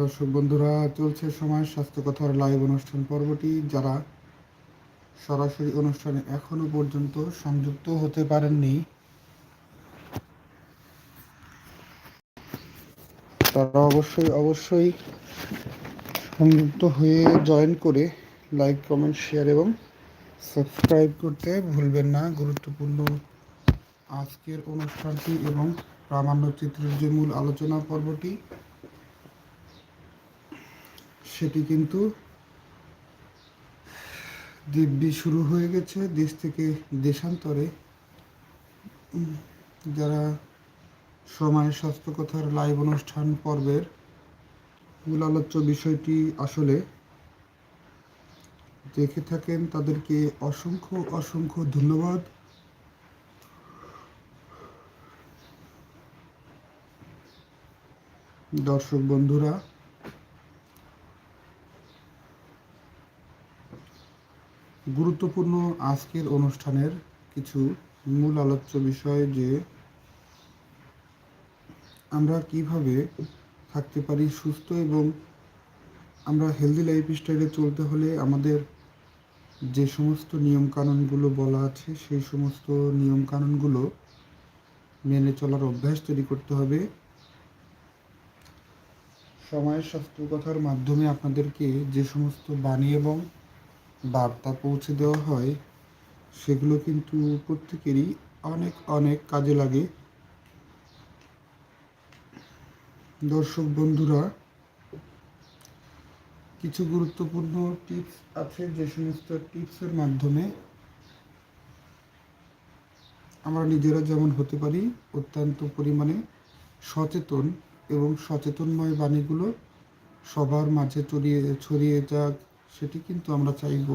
দর্শক বন্ধুরা, চলছে সময় স্বাস্থ্য কথার লাইভ অনুষ্ঠান পর্বটি। যারা সরাসরি অনুষ্ঠানে এখনও পর্যন্ত সংযুক্ত হতে পারেননি, তারা অবশ্যই অবশ্যই সংযুক্ত হয়ে জয়েন করে লাইক কমেন্ট শেয়ার এবং সাবস্ক্রাইব করতে ভুলবেন না। গুরুত্বপূর্ণ আজকের অনুষ্ঠানটি এবং প্রামাণ্য চিত্রের যে মূল আলোচনা পর্বটি সেটি কিন্তু দিব্যি শুরু হয়ে গেছে দেশ থেকে দেশান্তরে। যারা সময় স্বাস্থ্য কথার লাইভ অনুষ্ঠান, পর্বের মূল আলোচ্য বিষয়টি আসলে দেখে থাকেন, তাদেরকে অসংখ্য অসংখ্য ধন্যবাদ। দর্শক বন্ধুরা গুরুত্বপূর্ণ আজকের অনুষ্ঠানের কিছু মূল আলোচ্য বিষয় যে আমরা কীভাবে থাকতে পারি সুস্থ এবং আমরা হেলদি লাইফ স্টাইলে চলতে হলে আমাদের যে সমস্ত নিয়মকানুনগুলো বলা আছে, সেই সমস্ত নিয়মকানুনগুলো মেনে চলার অভ্যাস তৈরি করতে হবে। সময়ের স্বাস্থ্য কথার মাধ্যমে আপনাদেরকে যে সমস্ত বাণী এবং বার্তা পৌঁছে দেওয়া হয়, সেগুলো কিন্তু প্রত্যেকেরই অনেক অনেক কাজে লাগে। দর্শক বন্ধুরা, কিছু গুরুত্বপূর্ণ টিপস আছে যে সমস্ত টিপসের মাধ্যমে আমরা নিজেরা যেমন হতে পারি, অত্যন্ত পরিমাণে সচেতন এবং সচেতনময় বাণীগুলো সবার মাঝে ছড়িয়ে ছড়িয়ে যাক সেটি কিন্তু আমরা চাইব।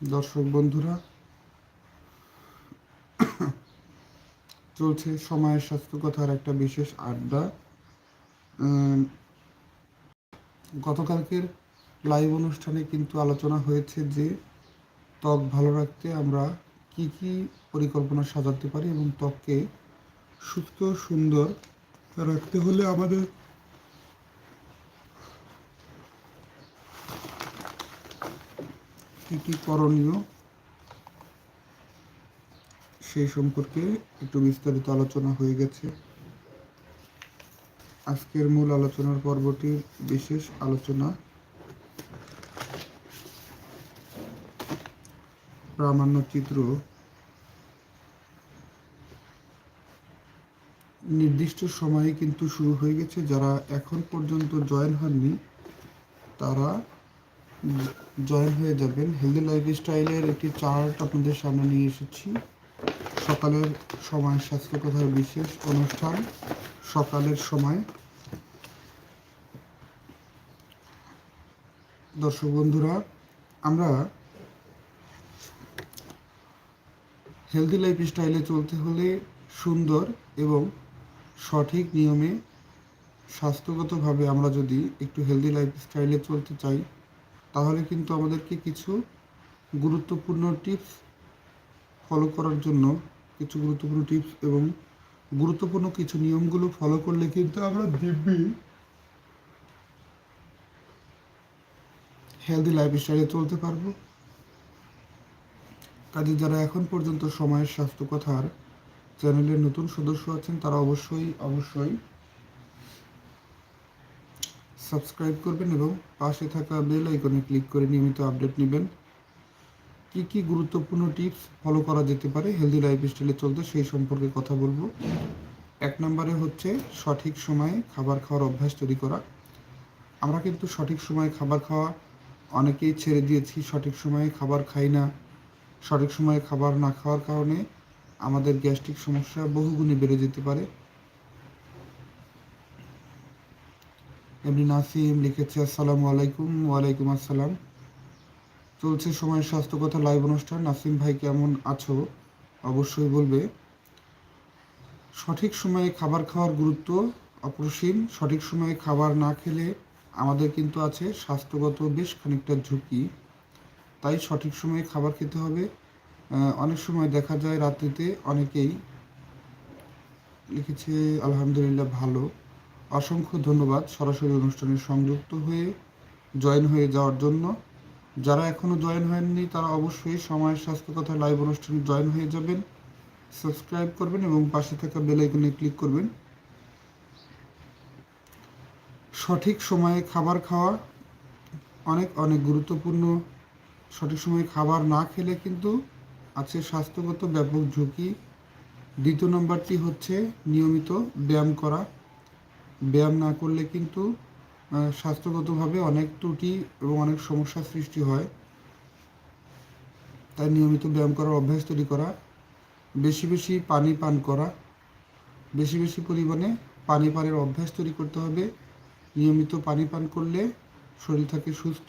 দর্শক বন্ধুরা, চলছে সময়ের স্বাস্থ্য কথার একটা বিশেষ আড্ডা। গতকালকের লাইভ অনুষ্ঠানে কিন্তু আলোচনা হয়েছে যে, ত্বক ভালো রাখতে আমরা কি কি পরিকল্পনা সাজাতে পারি এবং ত্বককে সুস্থ, সুন্দর রাখতে হলে আমাদের কি কি করণীয় সেই সম্পর্কে একটু বিস্তারিত আলোচনা হয়ে গেছে। আজকের মূল আলোচনার পর্বটি বিশেষ আলোচনা প্রামাণ্য চিত্র নির্দিষ্ট সময়ে কিন্তু শুরু হয়ে গেছে। যারা এখন পর্যন্ত জয়েন হননি, তারা জয়েন হয়ে যাবেন। হেলদি লাইফ স্টাইলের একটি চার্ট আপনাদের সামনে নিয়ে এসেছি। সকালের সময় স্বাস্থ্য কথার বিশেষ অনুষ্ঠান। সকালের সময় দর্শক বন্ধুরা, আমরা হেলদি লাইফ স্টাইলে চলতে হলে সুন্দর এবং সঠিক নিয়মে স্বাস্থ্যগতভাবে আমরা যদি একটু হেলদি লাইফ স্টাইলে চলতে চাই তাহলে কিন্তু আমাদেরকে কিছু গুরুত্বপূর্ণ টিপস ফলো করার জন্য কিছু গুরুত্বপূর্ণ টিপস এবং গুরুত্বপূর্ণ কিছু নিয়মগুলো ফলো করলে কিন্তু আমরা দিব্যি হেলদি লাইফ স্টাইলে চলতে পারব। কাজে যারা এখন পর্যন্ত সময়ের স্বাস্থ্য কথার চ্যানেলের নতুন সদস্য আছেন তারা অবশ্যই অবশ্যই সাবস্ক্রাইব করবেন এবং পাশে থাকা বেল আইকনে ক্লিক করে নিয়মিত আপডেট নেবেন। কি কি গুরুত্বপূর্ণ টিপস ফলো করা যেতে পারে, হেলদি লাইফ স্টাইলে চলতে সেই সম্পর্কে কথা বলব। এক নম্বরে হচ্ছে সঠিক সময়ে খাবার খাওয়ার অভ্যাস তৈরি করা। আমরা কিন্তু সঠিক সময়ে খাবার খাওয়া অনেকেই ছেড়ে দিয়েছি, সঠিক সময়ে খাবার খাই না। সঠিক সময়ে খাবার না খাওয়ার কারণে আমাদের গ্যাস্ট্রিক সমস্যা বহুগুণে বেড়ে যেতে পারে। এমনি নাসিম লিখেছে, আসসালামু আলাইকুম, ওয়ালাইকুম আসসালাম। চলছে সময় স্বাস্থ্য কথা লাইভ অনুষ্ঠান। নাসিম ভাই কেমন আছো? অবশ্যই বলবে। সঠিক সময়ে খাবার খাওয়ার গুরুত্ব অপরিসীম। সঠিক সময়ে খাবার না খেলে আমাদের কিন্তু আছে স্বাস্থ্যগত বেশ খানিকটা ঝুঁকি। তাই সঠিক সময়ে খাবার খেতে হবে। অনেক সময় দেখা যায় রাত্রিতে অনেকেই লিখেছে, আলহামদুলিল্লাহ, ভালো। অসংখ্য ধন্যবাদ সরাসরি অনুষ্ঠানে সংযুক্ত হয়ে জয়েন হয়ে যাওয়ার জন্য। যারা এখনও জয়েন হয়ননি তারা অবশ্যই সময়ের স্বাস্থ্য কথা লাইভ অনুষ্ঠানে জয়েন হয়ে যাবেন। সাবস্ক্রাইব করবেন এবং পাশে থাকা বেল আইকনে ক্লিক করবেন। সঠিক সময়ে খাবার খাওয়া অনেক অনেক গুরুত্বপূর্ণ। সঠিক সময়ে খাবার না খেলে কিন্তু আছে স্বাস্থ্যগত ব্যাপক ঝুঁকি। দ্বিতীয় নম্বরটি হচ্ছে নিয়মিত ব্যায়াম করা। ব্যায়াম না করলে কিন্তু স্বাস্থ্যগতভাবে অনেক ত্রুটি এবং অনেক সমস্যার সৃষ্টি হয়। তাই নিয়মিত ব্যায়াম করার অভ্যাস তৈরি করা, বেশি বেশি পানি পান করা, বেশি বেশি পরিমাণে পানি পানের অভ্যাস তৈরি করতে হবে। নিয়মিত পানি পান করলে শরীর থাকে সুস্থ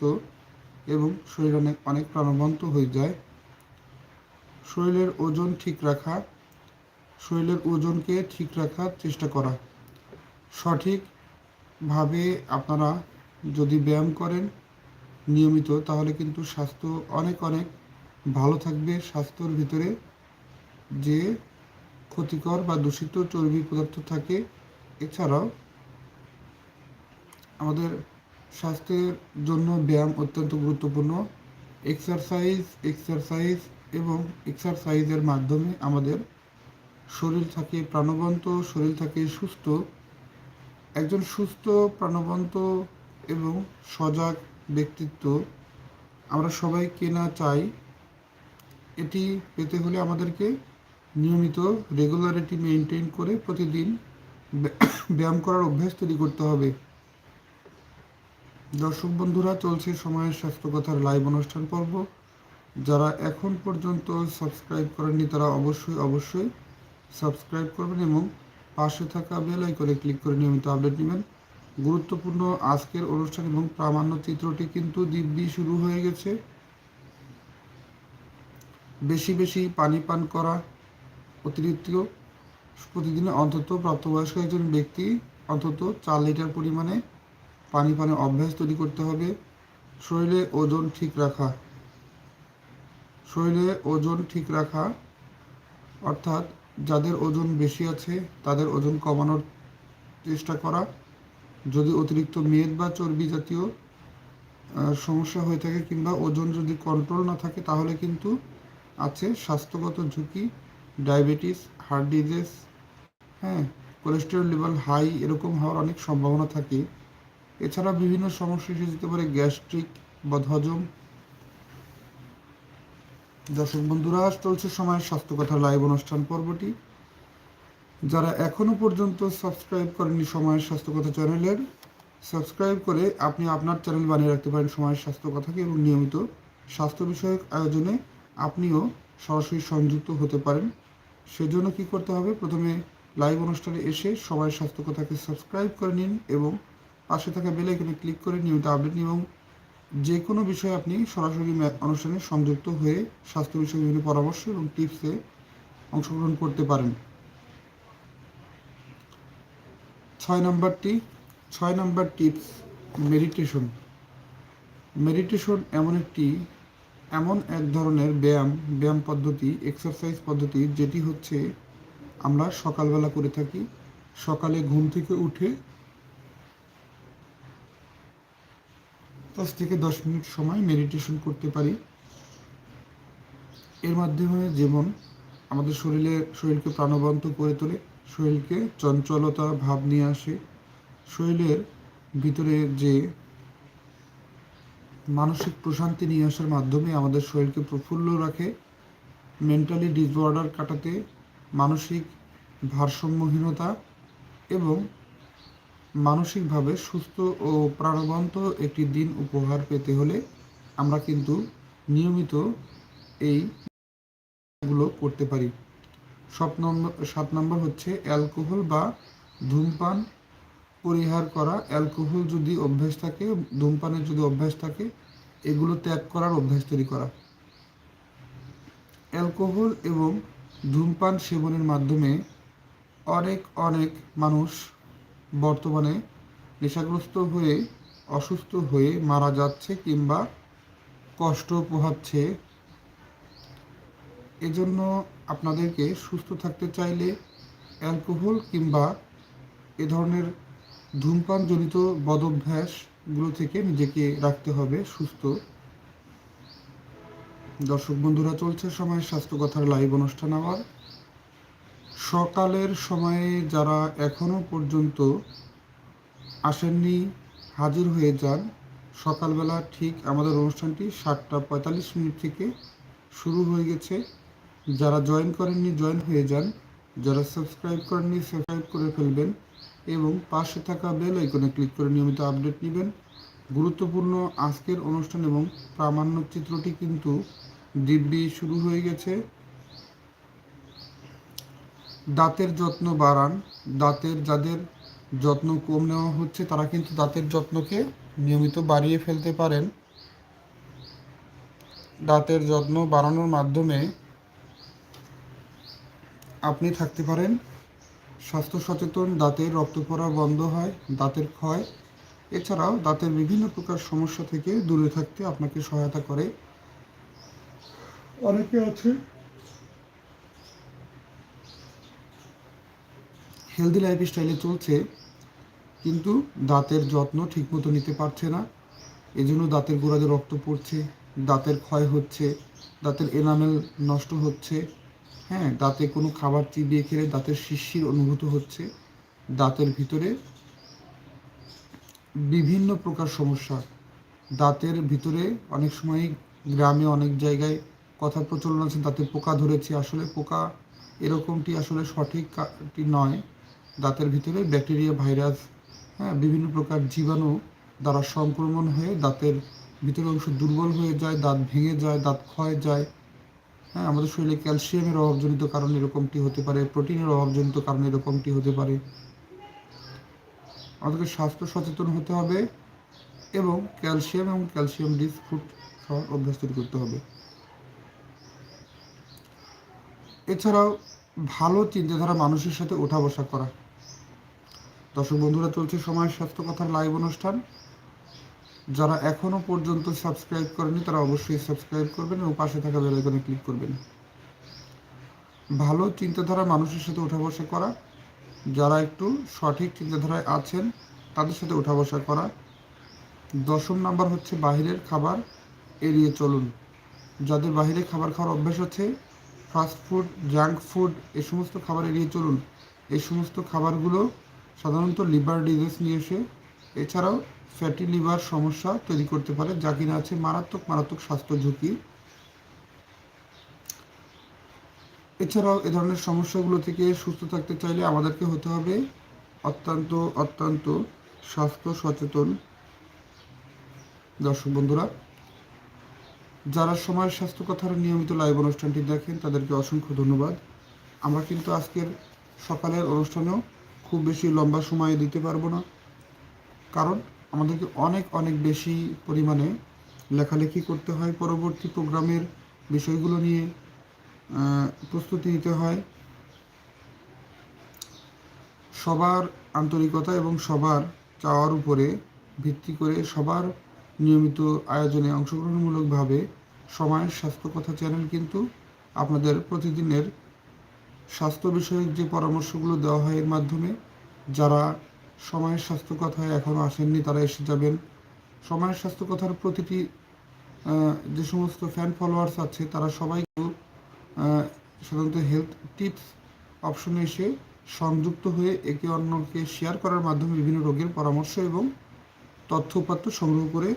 এবং শরীর অনেক অনেক প্রাণবন্ত হয়ে যায়। শরীরের ওজন ঠিক রাখা, শরীরের ওজনকে ঠিক রাখার চেষ্টা করা। সঠিকভাবে আপনারা যদি ব্যায়াম করেন নিয়মিত, তাহলে কিন্তু স্বাস্থ্য অনেক অনেক ভালো থাকবে। স্বাস্থ্যর ভিতরে যে ক্ষতিকর বা দূষিত চর্বি পদার্থ থাকে, এছাড়াও আমাদের স্বাস্থ্যের জন্য ব্যায়াম অত্যন্ত গুরুত্বপূর্ণ। এক্সারসাইজ এক্সারসাইজ এবং এক্সারসাইজের মাধ্যমে আমাদের শরীর থাকে প্রাণবন্ত, শরীর থাকে সুস্থ। একজন সুস্থ, প্রাণবন্ত এবং সজাগ ব্যক্তিত্ব আমরা সবাই কেনা চাই, এটি পেতে হলে আমাদেরকে নিয়মিত রেগুলারিটি মেনটেন করে প্রতিদিন ব্য- ব্যায়াম করার অভ্যাস তৈরি করতে হবে। দর্শক বন্ধুরা, চলছে সময়ের স্বাস্থ্য কথার লাইভ অনুষ্ঠান পর্ব। যারা এখন পর্যন্ত সাবস্ক্রাইব করেননি, তারা অবশ্যই অবশ্যই সাবস্ক্রাইব করবেন এবং পাশে থাকা বেল আইকনে ক্লিক করে নিয়মিত আপডেট নেবেন। গুরুত্বপূর্ণ আজকের অনুষ্ঠান এবং প্রামাণ্য চিত্রটি কিন্তু দিব্যি শুরু হয়ে গেছে। বেশি বেশি পানি পান করা অতিরিক্ত। প্রতিদিনে অন্তত প্রাপ্তবয়স্ক একজন ব্যক্তি অন্তত চার লিটার পরিমাণে পানি পানের অভ্যাস তৈরি করতে হবে। শরীরে ওজন ঠিক রাখা। শরীরে ওজন ঠিক রাখা অর্থাৎ যাদের ওজন বেশি আছে, তাদের ওজন কমানোর চেষ্টা করা। যদি অতিরিক্ত মেদ বা চর্বি জাতীয় সমস্যা হয়ে থাকে কিংবা ওজন যদি কন্ট্রোল না থাকে, তাহলে কিন্তু আছে স্বাস্থ্যগত ঝুঁকি ডায়াবেটিস হার্ট ডিজিজ হ্যাঁ কোলেস্টেরল লেভেল হাই এরকম হওয়ার অনেক সম্ভাবনা থাকে। এছাড়া বিভিন্ন সমস্যা এসে যেতে পারে গ্যাস্ট্রিক বা বদহজম দর্শক বন্ধুরা চলছে সময়ের স্বাস্থ্য কথা লাইভ অনুষ্ঠান পর্বটি। যারা এখনও পর্যন্ত সাবস্ক্রাইব করেননি সময়ের স্বাস্থ্য কথা চ্যানেলের সাবস্ক্রাইব করে আপনি আপনার চ্যানেল বানিয়ে রাখতে পারেন সময়ের স্বাস্থ্য কথাকে এবং নিয়মিত স্বাস্থ্য বিষয়ক আয়োজনে আপনিও সরাসরি সংযুক্ত হতে পারেন। সেজন্য কি করতে হবে? প্রথমে লাইভ অনুষ্ঠানে এসে সময়ের স্বাস্থ্য কথাকে সাবস্ক্রাইব করে নিন এবং পাশে থাকা বেল আইকনে ক্লিক করে নিয়মিত আপডেট এবং যে কোনো বিষয়ে আপনি সরাসরি ম্যা- অনুষ্ঠানে সংযুক্ত হয়ে স্বাস্থ্য বিষয়ে বিভিন্ন পরামর্শ এবং টিপসে অংশগ্রহণ করতে পারেন। ছয় নম্বরটি, ছয় নম্বর টিপস, মেডিটেশন। মেডিটেশন এমন একটি, এমন এক ধরনের ব্যায়াম ব্যায়াম পদ্ধতি, এক্সারসাইজ পদ্ধতি, যেটি হচ্ছে আমরা সকালবেলা করে থাকি, সকালে ঘুম থেকে উঠে পাঁচ থেকে দশ মিনিট সময় মেডিটেশন করতে পারি। এর মাধ্যমে যেমন আমাদের শরীরে, শরীরকে প্রাণবন্ত করে তোলে, শরীরকে চঞ্চলতা ভাব নিয়ে আসে। শরীরের ভিতরে যে মানসিক প্রশান্তি নিয়ে আসার মাধ্যমে আমাদের শরীরকে প্রফুল্ল রাখে। মেন্টালি ডিসঅর্ডার কাটাতে মানসিক ভারসাম্যহীনতা এবং মানসিকভাবে সুস্থ ও প্রাণবন্ত একটি দিন উপহার পেতে হলে আমরা কিন্তু নিয়মিত এইগুলো করতে পারি। সব নম্বর সাত নম্বর হচ্ছে অ্যালকোহল বা ধূমপান পরিহার করা। অ্যালকোহল যদি অভ্যাস থাকে, ধূমপানের যদি অভ্যাস থাকে, এগুলো ত্যাগ করার অভ্যাস তৈরি করা। অ্যালকোহল এবং ধূমপান সেবনের মাধ্যমে অনেক অনেক মানুষ বর্তমানে নেশাগ্রস্ত হয়ে, অসুস্থ হয়ে মারা যাচ্ছে কিংবা কষ্ট পোহাচ্ছে। এজন্য আপনাদেরকে সুস্থ থাকতে চাইলে অ্যালকোহল কিংবা এ ধরনের ধূমপানজনিত বদভ্যাসগুলো থেকে নিজেকে রাখতে হবে সুস্থ। দর্শক বন্ধুরা, চলছে সময় স্বাস্থ্য কথার লাইভ অনুষ্ঠান আমার সকালের সময়ে যারা এখনও পর্যন্ত আসেননি, হাজির হয়ে যান, সকালবেলা ঠিক আমাদের অনুষ্ঠানটি সাতটা পঁয়তাল্লিশ মিনিট থেকে শুরু হয়ে গেছে। যারা জয়েন করেননি জয়েন হয়ে যান। যারা সাবস্ক্রাইব করেননি সাবস্ক্রাইব করে ফেলবেন এবং পাশে থাকা বেল আইকনে ক্লিক করে নিয়মিত আপডেট নেবেন। গুরুত্বপূর্ণ আজকের অনুষ্ঠান এবং প্রামাণ্য চিত্রটি কিন্তু দিব্যি শুরু হয়ে গেছে। দাঁতের যত্ন বাড়ান। দাঁতের যাদের যত্ন কম নেওয়া হচ্ছে, তারা কিন্তু দাঁতের যত্নকে নিয়মিত বাড়িয়ে ফেলতে পারেন। দাঁতের যত্ন বাড়ানোর মাধ্যমে আপনি থাকতে পারেন। স্বাস্থ্য সচেতন, দাঁতের রক্ত পড়া বন্ধ হয়, দাঁতের ক্ষয়। এছাড়াও দাঁতের বিভিন্ন প্রকার সমস্যা থেকে দূরে থাকতে আপনাকে সহায়তা করে। অনেকে আছে হেলদি লাইফ স্টাইলে চলছে, কিন্তু দাঁতের যত্ন ঠিকমতো নিতে পারছে না। এজন্য দাঁতের গোড়াতে রক্ত পড়ছে, দাঁতের ক্ষয় হচ্ছে, দাঁতের এনামেল নষ্ট হচ্ছে। হ্যাঁ দাঁতে কোনো খাবার চিবিয়ে খেলে দাঁতের শিশির অনুভূত হচ্ছে। দাঁতের ভিতরে বিভিন্ন প্রকার সমস্যা। দাঁতের ভিতরে অনেক সময় গ্রামে অনেক জায়গায় কথা প্রচলন আছে, দাঁতে পোকা ধরেছে। আসলে পোকা এরকমটি আসলে সঠিকটি নয়। দাঁতের ভিতরে ব্যাকটেরিয়া, ভাইরাস হ্যাঁ বিভিন্ন প্রকার জীবাণু দ্বারা সংক্রমণ হয়ে দাঁতের ভিতরে অংশ দুর্বল হয়ে যায়, দাঁত ভেঙে যায়, দাঁত ক্ষয় যায়। হ্যাঁ আমাদের শরীরে ক্যালসিয়ামের অভাবজনিত কারণে এরকমটি হতে পারে, প্রোটিনের অভাবজনিত কারণে এরকমটি হতে পারে। আমাদেরকে স্বাস্থ্য সচেতন হতে হবে এবং ক্যালসিয়াম এবং ক্যালসিয়াম ডিস ফুড খাওয়ার অভ্যাস তৈরি করতে হবে। এছাড়াও ভালো চিন্তাধারা মানুষের সাথে ওঠা বসা করা। দর্শক বন্ধুরা, চলছে সময় স্বাস্থ্য কথার লাইভ অনুষ্ঠান। যারা এখনও পর্যন্ত সাবস্ক্রাইব করেনি তারা অবশ্যই সাবস্ক্রাইব করবেন এবং পাশে থাকা বেল আইকনে ক্লিক করবেন। ভালো চিন্তাধারা মানুষের সাথে ওঠা বসা করা, যারা একটু সঠিক চিন্তাধারায় আছেন, তাদের সাথে ওঠা বসা করা। দশম নাম্বার হচ্ছে বাহিরের খাবার এড়িয়ে চলুন। যাদের বাহিরে খাবার খাওয়ার অভ্যাস আছে ফাস্ট ফুড জাঙ্ক ফুড এই সমস্ত খাবার এড়িয়ে চলুন। এই সমস্ত খাবারগুলো সাধারণত লিভার ডিজিজ নিয়ে এসে, এছাড়াও ফ্যাটি লিভার সমস্যা তৈরি করতে পারে, যা কিনা আছে মারাত্মক মারাত্মক স্বাস্থ্য ঝুঁকি। এছাড়াও এ ধরনের সমস্যাগুলো থেকে সুস্থ থাকতে চাইলে আমাদেরকে হতে হবে অত্যন্ত অত্যন্ত স্বাস্থ্য সচেতন। দর্শক বন্ধুরা, যারা সময়ের স্বাস্থ্য কথার নিয়মিত লাইভ অনুষ্ঠানটি দেখেন, তাদেরকে অসংখ্য ধন্যবাদ। আমরা কিন্তু আজকের সকালের অনুষ্ঠানেও খুব বেশি লম্বা সময় দিতে পারব না। কারণ আমাদেরকে অনেক অনেক বেশি পরিমাণে লেখালেখি করতে হয়, পরবর্তী প্রোগ্রামের বিষয়গুলো নিয়ে প্রস্তুতি নিতে হয়। সবার আন্তরিকতা এবং সবার চাওয়ার উপরে ভিত্তি করে সবার নিয়মিত আয়োজনে অংশগ্রহণমূলকভাবে সময়ের স্বাস্থ্য কথা চ্যানেল কিন্তু আপনাদের প্রতিদিনের স্বাস্থ্য বিষয়ক যে পরামর্শগুলো দেওয়া হয় এর মাধ্যমে, যারা সময়ের স্বাস্থ্য কথায় এখনও আসেননি তারা এসে যাবেন। সময়ের স্বাস্থ্য কথার প্রতিটি যে সমস্ত ফ্যান ফলোয়ার্স আছে, তারা সবাই সাধারণত হেলথ টিপস অপশনে এসে সংযুক্ত হয়ে একে অন্যকে শেয়ার করার মাধ্যমে বিভিন্ন রোগের পরামর্শ এবং তথ্য উপাত্ত সংগ্রহ করে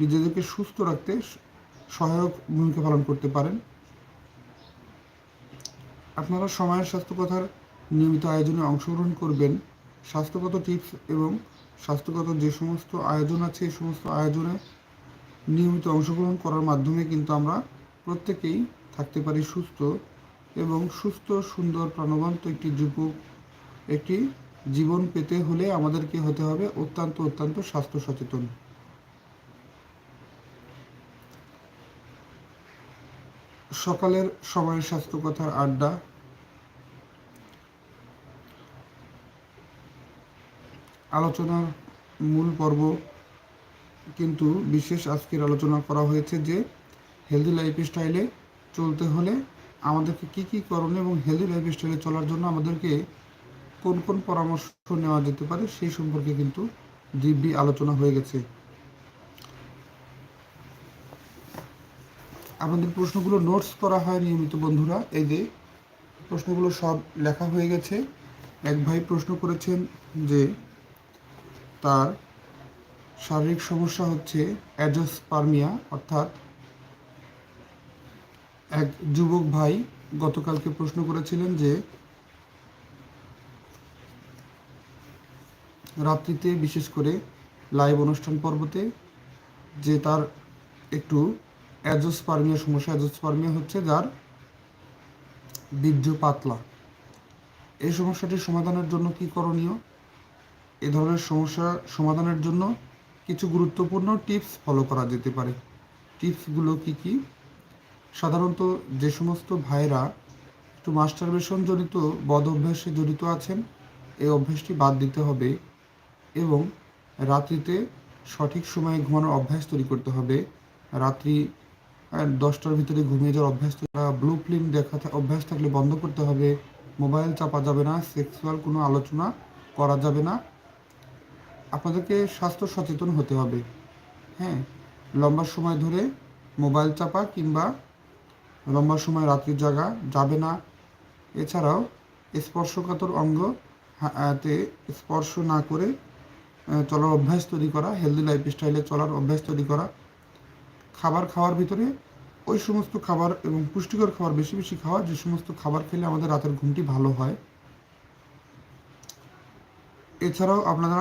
নিজেদেরকে সুস্থ রাখতে সহায়ক ভূমিকা পালন করতে পারেন। আপনারা সময়ের স্বাস্থ্য কথার নিয়মিত আয়োজনে অংশগ্রহণ করবেন। স্বাস্থ্যগত টিপস এবং স্বাস্থ্যগত যে সমস্ত আয়োজন আছে, এই সমস্ত আয়োজনে নিয়মিত অংশগ্রহণ করার মাধ্যমে কিন্তু আমরা প্রত্যেকেই থাকতে পারি সুস্থ এবং সুস্থ, সুন্দর, প্রাণবন্ত একটি যুবক, একটি জীবন পেতে হলে আমাদেরকে হতে হবে অত্যন্ত অত্যন্ত স্বাস্থ্য সচেতন। সকালের সময়ের স্বাস্থ্য কথার আড্ডা। আলোচনার মূল পর্ব। কিন্তু বিশেষ আজকের আলোচনা করা হয়েছে যে হেলদি লাইফ স্টাইলে চলতে হলে আমাদেরকে কী কী করণীয় এবং হেলদি লাইফ স্টাইলে চলার জন্য আমাদেরকে কোন কোন পরামর্শ নেওয়া যেতে পারে সেই সম্পর্কে কিন্তু দিব্যি আলোচনা হয়ে গেছে। আপনাদের প্রশ্নগুলো নোটস করা হয় নিয়মিত বন্ধুরা। এই যে, প্রশ্নগুলো সব লেখা হয়ে গেছে। এক ভাই প্রশ্ন করেছেন যে, তার শারীরিক সমস্যা হচ্ছে অ্যাজোস্পার্মিয়া, অর্থাৎ এক যুবক ভাই গতকালকে প্রশ্ন করেছিলেন যে, রাত্রিতে বিশেষ করে লাইভ অনুষ্ঠান পর্বতে যে তার একটু অ্যাজোস্পার্মিয়া, সমস্যা অ্যাজোস্পার্মিয়া হচ্ছে যার বীর্য পাতলা। এই সমস্যাটির সমাধানের জন্য কি করণীয়? এ ধরনের সমস্যা সমাধানের জন্য কিছু গুরুত্বপূর্ণ টিপস ফলো করা যেতে পারে। টিপসগুলো কি কি? সাধারণত যে সমস্ত ভাইরা একটু মাস্টারবেশন জনিত বদ অভ্যাসে জড়িত আছেন, এই অভ্যাসটি বাদ দিতে হবে এবং রাত্রিতে সঠিক সময়ে ঘুমানোর অভ্যাস তৈরি করতে হবে। রাত্রি দশটার ভিতরে ঘুমিয়ে যাওয়ার অভ্যাস ব্লু ফিল্ম দেখা অভ্যাস থাকলে বন্ধ করতে হবে। মোবাইল চাপা যাবে না সেক্সুয়াল কোনো আলোচনা করা যাবে না। আপনাদেরকে স্বাস্থ্য সচেতন হতে হবে। হ্যাঁ লম্বা সময় ধরে মোবাইল চাপা কিংবা লম্বা সময় রাত্রি জাগা যাবে না। এছাড়াও স্পর্শকাতর অঙ্গ তে স্পর্শ না করে চলার অভ্যাস তৈরি করা হেলদি লাইফ স্টাইলে চলার অভ্যাস তৈরি করা খাবার খাওয়ার ভিতরে ওই সমস্ত খাবার এবং পুষ্টিকর খাবার বেশি বেশি খাওয়া, যে সমস্ত খাবার খেলে আমাদের রাতের ঘুমটি ভালো হয়। এছাড়াও আপনারা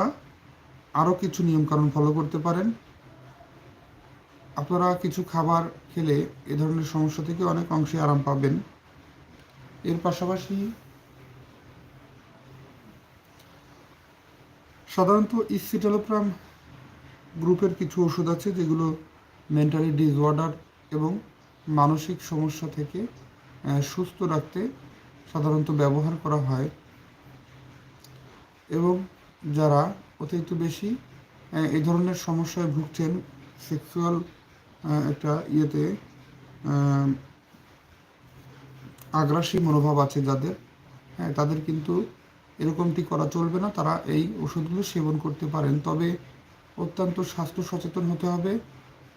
আরও কিছু নিয়মকানুন ফলো করতে পারেন। আপনারা কিছু খাবার খেলে এ ধরনের সমস্যা থেকে অনেক অংশে আরাম পাবেন। এর পাশাপাশি সাধারণত ইসিটালোপ্রাম গ্রুপের কিছু ওষুধ আছে যেগুলো মেন্টালি ডিসঅর্ডার এবং মানসিক সমস্যা থেকে সুস্থ রাখতে সাধারণত ব্যবহার করা হয়। এবং যারা অতিরিক্ত বেশি এই ধরনের সমস্যায় ভুগছেন, সেক্সুয়াল একটা ইয়েতে আগ্রাসী মনোভাব আছে যাদের হ্যাঁ তাদের কিন্তু এরকমটি করা চলবে না। তারা এই ওষুধগুলো সেবন করতে পারেন। তবে অত্যন্ত স্বাস্থ্য সচেতন হতে হবে।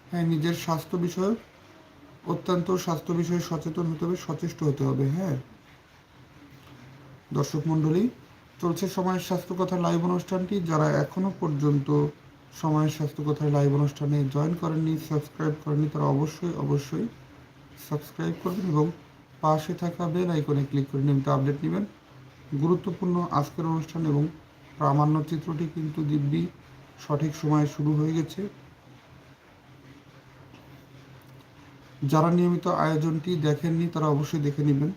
হ্যাঁ নিজের স্বাস্থ্য বিষয়ে অত্যন্ত স্বাস্থ্য বিষয়ে সচেতন হতে হবে, সচেষ্ট হতে হবে হ্যাঁ। দর্শক মণ্ডলী, চলছে সময়ের স্বাস্থ্য কথা লাইভ অনুষ্ঠানটি যারা এখনও পর্যন্ত সময়ের স্বাস্থ্য কথার লাইভ অনুষ্ঠানে জয়েন করেননি সাবস্ক্রাইব করেননি, তারা অবশ্যই অবশ্যই সাবস্ক্রাইব করবেন এবং পাশে থাকা বেল আইকনে ক্লিক করে নিয়মিত আপডেট নেবেন। গুরুত্বপূর্ণ আজকের অনুষ্ঠান এবং প্রামাণ্য চিত্রটি কিন্তু দিব্যি সঠিক সময়ে শুরু হয়ে গেছে। যারা নিয়মিত আয়োজনটি দেখেননি, তারা অবশ্যই দেখে নেবেন।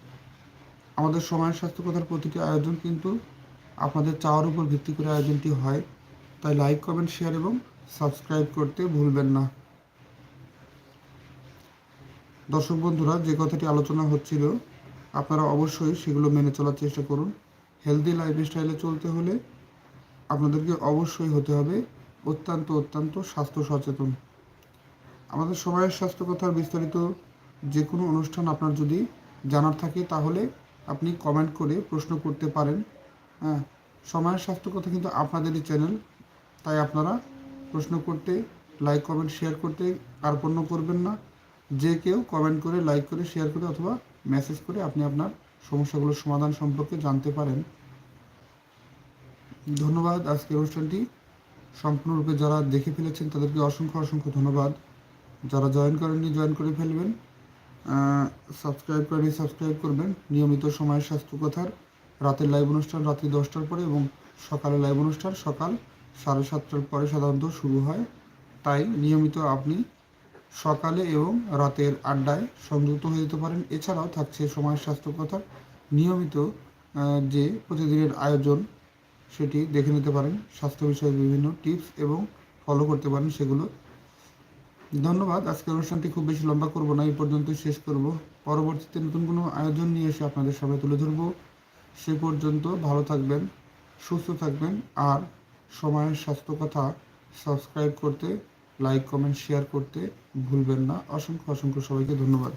আমাদের সময়ের স্বাস্থ্য কথার প্রতিটি আয়োজন কিন্তু আপনাদের চাওয়ার উপর ভিত্তি করে আয়োজনটি হয়। তাই লাইক, কমেন্ট, শেয়ার এবং সাবস্ক্রাইব করতে ভুলবেন না। দর্শক বন্ধুরা, যে কথাটি আলোচনা হচ্ছিল, আপনারা অবশ্যই সেগুলো মেনে চলার চেষ্টা করুন। হেলদি লাইফস্টাইলে চলতে হলে আপনাদেরকে অবশ্যই হতে হবে অত্যন্ত অত্যন্ত স্বাস্থ্য সচেতন। আমাদের সময়ের স্বাস্থ্য কথার বিস্তারিত যে কোনো অনুষ্ঠান আপনার যদি জানার থাকে, তাহলে আপনি কমেন্ট করে প্রশ্ন করতে পারেন। হ্যাঁ সময়ের স্বাস্থ্য কথা কিন্তু আপনাদেরই চ্যানেল তাই আপনারা প্রশ্ন করতে লাইক কমেন্ট শেয়ার করতে কার্পণ্য করবেন না। যে কেউ কমেন্ট করে লাইক করে শেয়ার করে অথবা মেসেজ করে আপনি আপনার সমস্যাগুলোর সমাধান সম্পর্কে জানতে পারেন। ধন্যবাদ। আজকের অনুষ্ঠানটি সম্পূর্ণরূপে যারা দেখে ফেলেছেন, তাদেরকে অসংখ্য অসংখ্য ধন্যবাদ। যারা জয়েন করেননি জয়েন করে ফেলবেন। সাবস্ক্রাইব করেনি সাবস্ক্রাইব করবেন। নিয়মিত সময় স্বাস্থ্য কথার। রাতের লাইভ অনুষ্ঠান রাত্রি দশটার পরে এবং সকালে লাইভ অনুষ্ঠান সকাল সাড়ে সাতটার পরে সাধারণত শুরু হয়। তাই নিয়মিত আপনি সকালে এবং রাতের আড্ডায় সংযুক্ত হয়ে যেতে পারেন। এছাড়াও থাকছে সময় স্বাস্থ্য কথার। নিয়মিত যে প্রতিদিনের আয়োজন, সেটি দেখে নিতে পারেন। স্বাস্থ্য বিষয়ে বিভিন্ন টিপস এবং ফলো করতে পারেন। সেগুলো ধন্যবাদ। আজকের অনুষ্ঠানটি খুব বেশি লম্বা করব না, এই পর্যন্ত শেষ করব। পরবর্তীতে নতুন কোনো আয়োজন নিয়ে এসে আপনাদের সামনে তুলে ধরব। সে পর্যন্ত ভালো থাকবেন, সুস্থ থাকবেন, আর সময়ের স্বাস্থ্য কথা সাবস্ক্রাইব করতে, লাইক, কমেন্ট, শেয়ার করতে ভুলবেন না। অসংখ্য অসংখ্য সবাইকে ধন্যবাদ।